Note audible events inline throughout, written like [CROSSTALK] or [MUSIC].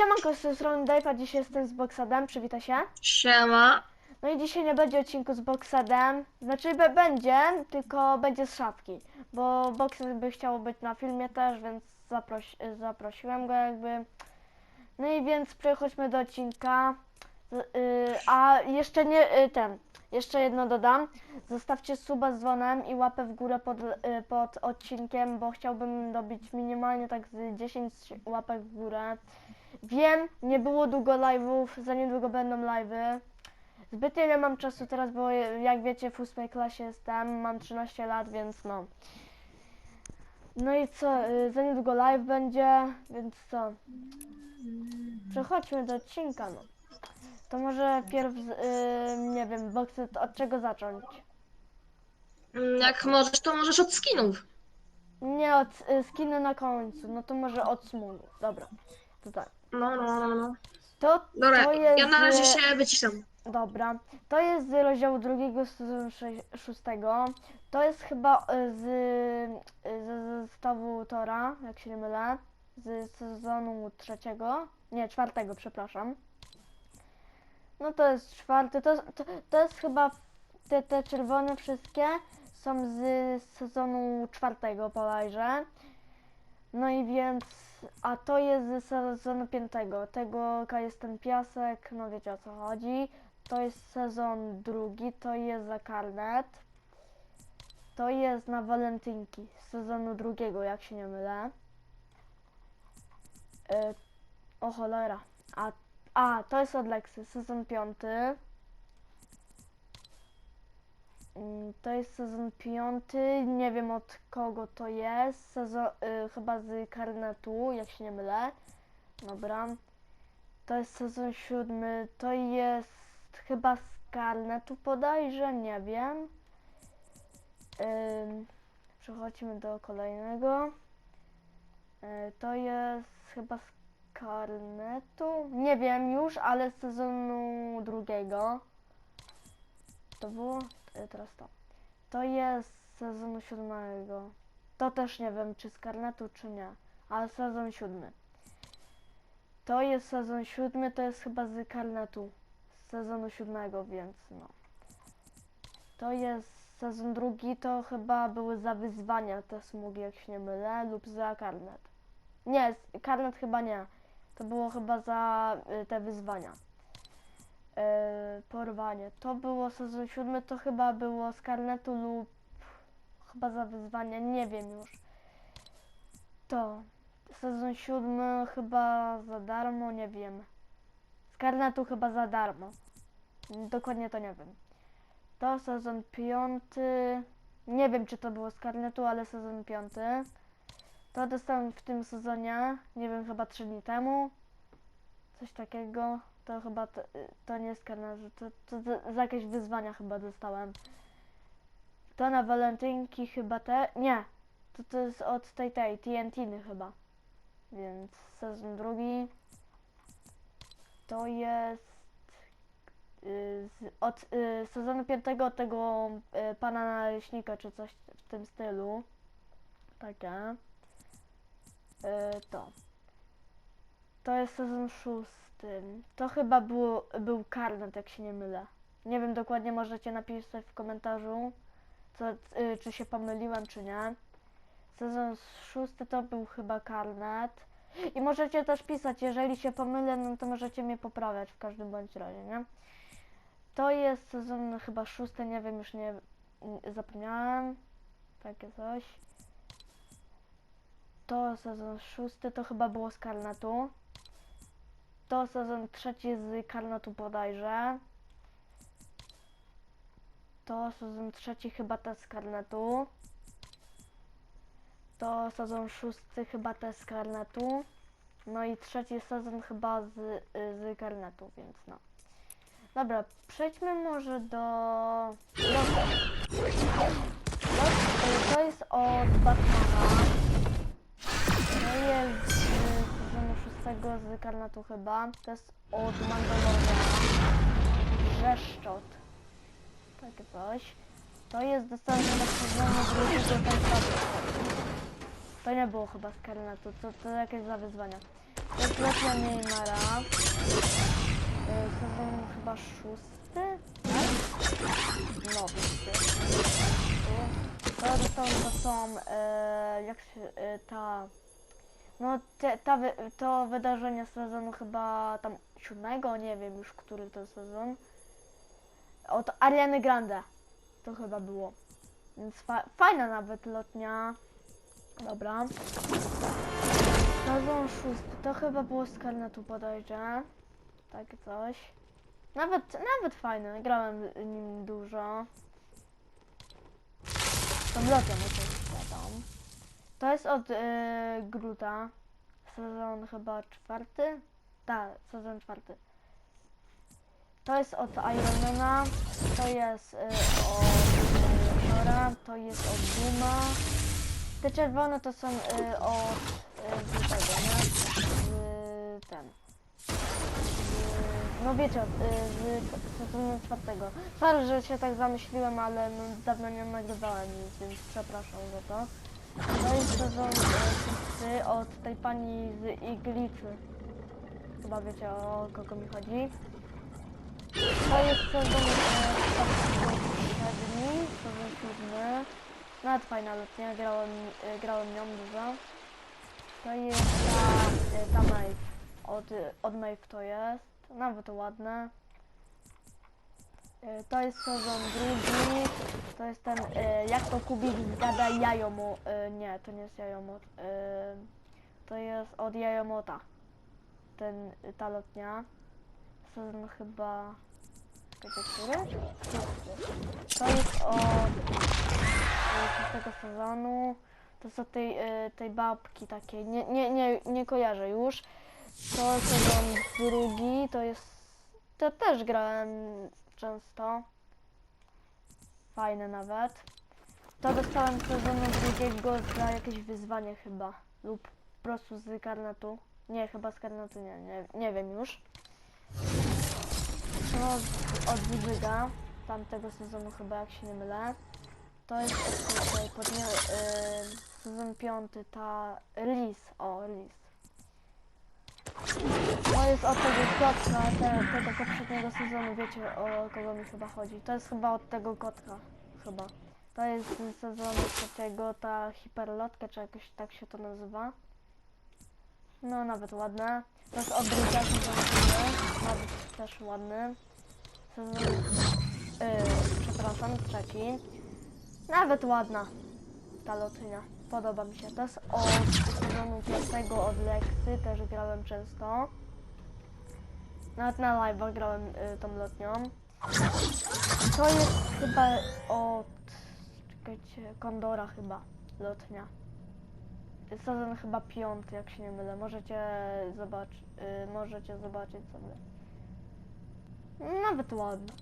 Siemanko, z tej strony Dave, a dzisiaj jestem z Boxadem, przywitaj się. Siema. No i dzisiaj nie będzie odcinku z Boxadem, znaczy be- będzie, tylko będzie z szafki, bo Boxed by chciał być na filmie też, więc zaproś zaprosiłem go jakby. No i więc przechodźmy do odcinka, a jeszcze nie, y, ten, jeszcze jedno dodam, zostawcie suba z dzwonem i łapę w górę pod, y, pod odcinkiem, bo chciałbym dobić minimalnie tak z 10 łapek w górę. Wiem, nie było długo live'ów, za niedługo będą live'y. Zbytnio nie mam czasu teraz, bo jak wiecie w ósmej klasie jestem, mam 13 lat, więc no. No i co, y, za niedługo live będzie, więc co. Przechodźmy do odcinka, no. To może pierw, y, nie wiem, Boxet, od czego zacząć? Mm, Jak możesz, to możesz od skinów. Nie od y, skinu na końcu, no to może od smugu. Dobra, to tak. No, no, no, no. To, Dobra, to jest... ja na razie y, się wyciszam. Dobra, to jest z rozdziału drugiego sezonu sze- szóstego. To jest chyba y, z, y, z zestawu Tora, jak się nie mylę, z sezonu trzeciego, nie, czwartego, przepraszam. No to jest czwarty, to, to, to jest chyba te, te czerwone wszystkie są z sezonu czwartego bodajże. No i więc, a to jest z sezonu piątego. Tego jest ten piasek, no wiecie o co chodzi. To jest sezon drugi, to jest za karnet. To jest na walentynki z sezonu drugiego, jak się nie mylę. E, o cholera. A, a, to jest od Lexy, sezon piąty. Mm, To jest sezon piąty, nie wiem od kogo to jest. Sezon, y, chyba z karnetu, jak się nie mylę. Dobra. To jest sezon siódmy, to jest chyba z karnetu bodajże, nie wiem. Ym, przechodźmy do kolejnego. Y, to jest chyba z karnetu, nie wiem już, ale z sezonu drugiego. To było, y, teraz to. To jest z sezonu siódmego. To też nie wiem, czy z karnetu, czy nie, ale sezon siódmy. To jest sezon siódmy, to jest chyba z karnetu. Z sezonu siódmego, więc no. To jest sezon drugi, to chyba były za wyzwania te smugi, jak się nie mylę, lub za karnet. Nie, karnet chyba nie. To było chyba za y, te wyzwania. Y, porwanie. To było sezon siódmy, to chyba było z karnetu lub chyba za wyzwania, nie wiem już. To. Sezon siódmy chyba za darmo, nie wiem. Z karnetu chyba za darmo. Dokładnie to nie wiem. To sezon piąty. Nie wiem, czy to było z karnetu, ale sezon piąty. To dostałem w tym sezonie, nie wiem, chyba 3 dni temu. Coś takiego. To chyba to, to nie jest karnetu, to, to za, jakieś wyzwania chyba dostałem. To na walentynki chyba te. Nie, to, to jest od tej tej TNT-ny chyba. Więc sezon drugi to jest y, z, od y, sezonu piątego tego y, pana naleśnika czy coś w tym stylu. Takie. Y, to. To jest sezon szósty. To chyba było, był karnet, jak się nie mylę. Nie wiem dokładnie, możecie napisać w komentarzu, co, y, czy się pomyliłem, czy nie. Sezon szósty to był chyba karnet. I możecie też pisać, jeżeli się pomylę, no to możecie mnie poprawiać w każdym bądź razie, nie? To jest sezon chyba szósty, nie wiem, już nie- zapomniałem. Takie coś. To sezon szósty, to chyba było z karnetu. To sezon trzeci z karnetu bodajże. To sezon trzeci chyba też z karnetu. To sezon szósty chyba też z karnetu. No i trzeci sezon chyba z, z karnetu, więc no. Dobra, przejdźmy może do y, to jest od Batmana. Jest z sezonu szóstego z karnetu chyba. To jest od Mandaloriana. Wrzeszczot. Takie coś. To jest dostępne do sezonu drugiego ten To nie było chyba z karnetu, to, to jakieś za wyzwania. To jest letnia Neymara. Y, Sezon chyba szósty? Tak? No, szósty. To zresztą to są, e, jak się, e, ta, no te, ta, to wydarzenie sezonu chyba tam siódmego, nie wiem już który to sezon. Od Ariany Grande to chyba było. Więc fa fajna nawet lotnia. Dobra. Sezon szósty, to chyba było z karnetu podejrzę. Takie coś. Nawet, nawet fajne, grałem nim dużo. Tą lotnią oczywiście tam. To jest od y, Gruta. Sezon chyba czwarty? Tak, sezon czwarty. To jest od Ironmana, to jest y, od Jora, to jest od Duma. Te czerwone to są y, od y, z tego? Z, ten. No wiecie, z sezonu czwartego. Sorry, że się tak zamyśliłem, ale no, dawno nie nagrywałem nic, więc przepraszam za to. To jest sezon od tej pani z Iglicy. Chyba wiecie o kogo mi chodzi. To jest sezon poprzedni, sezon siódmy. Nawet fajna lotnia, grałem, grałem nią dużo. To jest ta, e, ta Maeve. Od, od Maeve to jest. Nawet ładne. E, To jest sezon drugi. To jest ten, e, jak to Kubik zgada Jajomo. E, nie, to nie jest Jajomot. To jest od Jajomota. Ten, ta lotnia. Sezon chyba... Czekajcie, który? To jest od szóstego sezonu. To są tej, e, tej babki takiej. Nie, nie, nie, nie kojarzę już. To sezon drugi. To jest... To też grałem często. Fajne nawet. To dostałem sezonu drugiego za jakieś wyzwanie chyba. Lub po prostu z karnetu. Nie, chyba z karnetu nie, nie, nie wiem już. Z- od Wyżyga, tamtego sezonu chyba, jak się nie mylę. To jest tutaj, pod nie, y, sezon piąty, ta Lis, o Lis. To jest od tego kotka, te, tego poprzedniego sezonu, wiecie o kogo mi chyba chodzi. To jest chyba od tego kotka, chyba. To jest z sezonu trzeciego, ta hiperlotka, czy jakoś tak się to nazywa. No, nawet ładne. To jest od drugiego nawet też ładny. Sezon, yy, przepraszam, trzeci. Nawet ładna ta lotnia. Podoba mi się. To jest od sezonu piątego od Lexy, też grałem często. Nawet na live'ach grałem y, tą lotnią. To jest chyba od... Czekajcie, Kondora chyba, lotnia. Sezon chyba piąty, jak się nie mylę. Możecie zobaczyć, y, możecie zobaczyć sobie. Nawet ładny.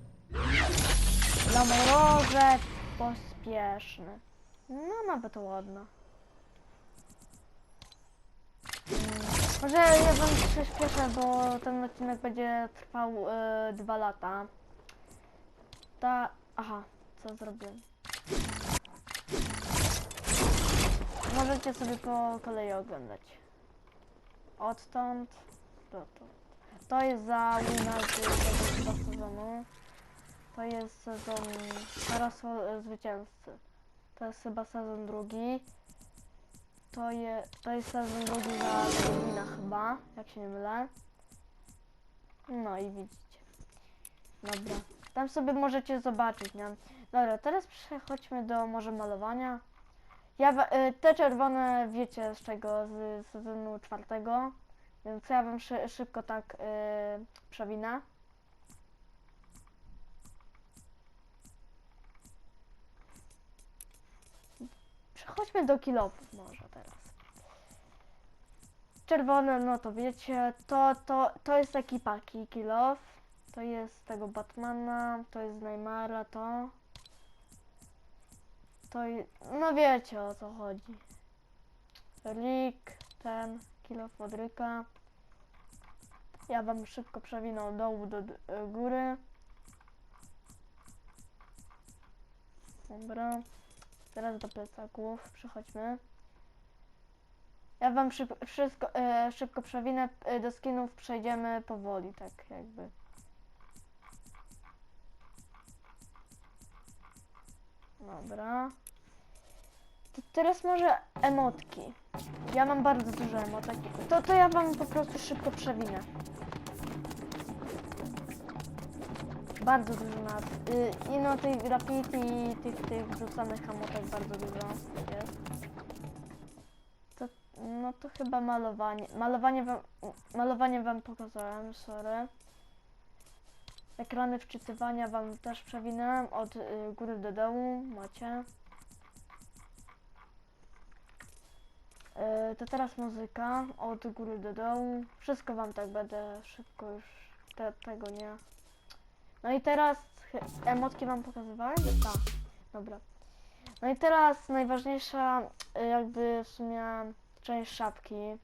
Glamourowe, pospieszny. No nawet ładna. Może ja wam przyspieszę, bo ten odcinek będzie trwał y, dwa lata. Ta... Aha, co zrobiłem? Możecie sobie po kolei oglądać. Odtąd dotąd. To jest za wina z tego sezonu. To jest sezon są zwycięzcy. To jest chyba sezon drugi. To, je, to jest sezon drugi za chyba, jak się nie mylę. No i widzicie. Dobra. Tam sobie możecie zobaczyć, nie? Dobra, teraz przechodźmy do może malowania. Ja, y, te czerwone wiecie z czego, z sezonu czwartego. Więc ja szy, szybko tak y, przewinę. Przechodźmy do kilofów może teraz. Czerwone, no to wiecie, to, to, to jest taki paki kilof. To jest tego Batmana, to jest Neymara, to. To no wiecie o co chodzi. Rick, ten, kilof od Ryka. Ja wam szybko przewinę od dołu do d- góry. Dobra. Teraz do plecaków przechodźmy. Ja wam szyb, wszystko, e, szybko przewinę, e, do skinów przejdziemy powoli, tak jakby. Dobra. To teraz może emotki. Ja mam bardzo dużo emotek. To, to ja wam po prostu szybko przewinę. Bardzo dużo nas. Y, I no tej graffiti i tych, tych wrzucanych emotek bardzo dużo jest. To, no to chyba malowanie. Malowanie wam, malowanie wam pokazałem, sorry. Ekrany wczytywania wam też przewinąłem od y, góry do dołu, macie. Y, to teraz muzyka od góry do dołu. Wszystko wam tak będę szybko już te, tego nie. No i teraz emotki wam pokazywałem? Tak, dobra. No i teraz najważniejsza y, jakby w sumie część szapki.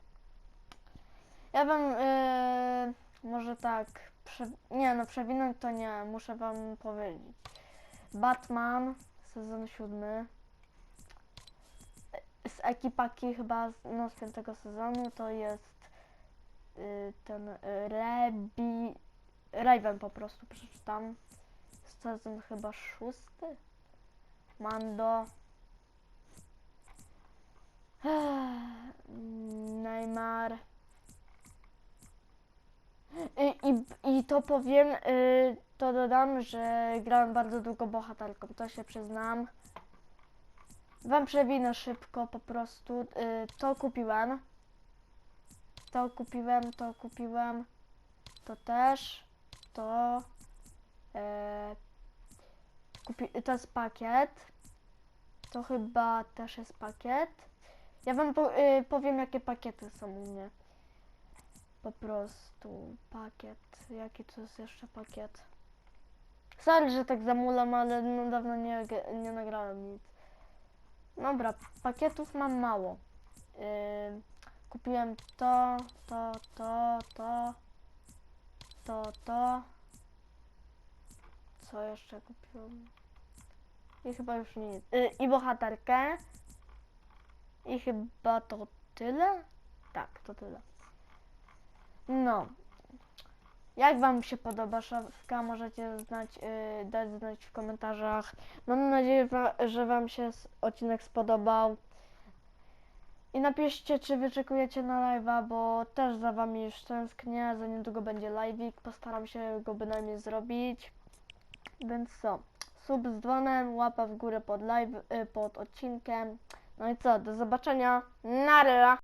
Ja wam y, może tak, nie no przewinąć to nie, muszę wam powiedzieć. Batman, sezon siódmy. Z ekipaki chyba z, no, z piątego sezonu to jest y, ten y, Rebi... Raven po prostu przeczytam. Sezon chyba szósty. Mando. [SIGHS] Neymar. I, i, I to powiem, y, to dodam, że grałem bardzo długo bohaterką, to się przyznam. Wam przewinę szybko po prostu. Y, to kupiłem. To kupiłem, to kupiłem. To też. To. E, kupi, to jest pakiet. To chyba też jest pakiet. Ja wam po, y, powiem, jakie pakiety są u mnie. Po prostu pakiet. Jaki to jest jeszcze pakiet? Sorry, że tak zamulam, ale no dawno nie, nie nagrałem nic. Dobra, pakietów mam mało. Yy, kupiłem to, to, to, to, to, to. Co jeszcze kupiłem? I chyba już nic. Yy, I bohaterkę. I chyba to tyle? Tak, to tyle. No. Jak Wam się podoba szafka? Możecie znać, yy, dać znać w komentarzach. Mam nadzieję, że Wam się odcinek spodobał. I napiszcie, czy wyczekujecie na live'a, bo też za Wami już tęsknię. Za niedługo będzie live'ik. Postaram się go bynajmniej zrobić. Więc co? Sub z dzwonem, łapa w górę pod live, y, pod odcinkiem. No i co? Do zobaczenia. Nara!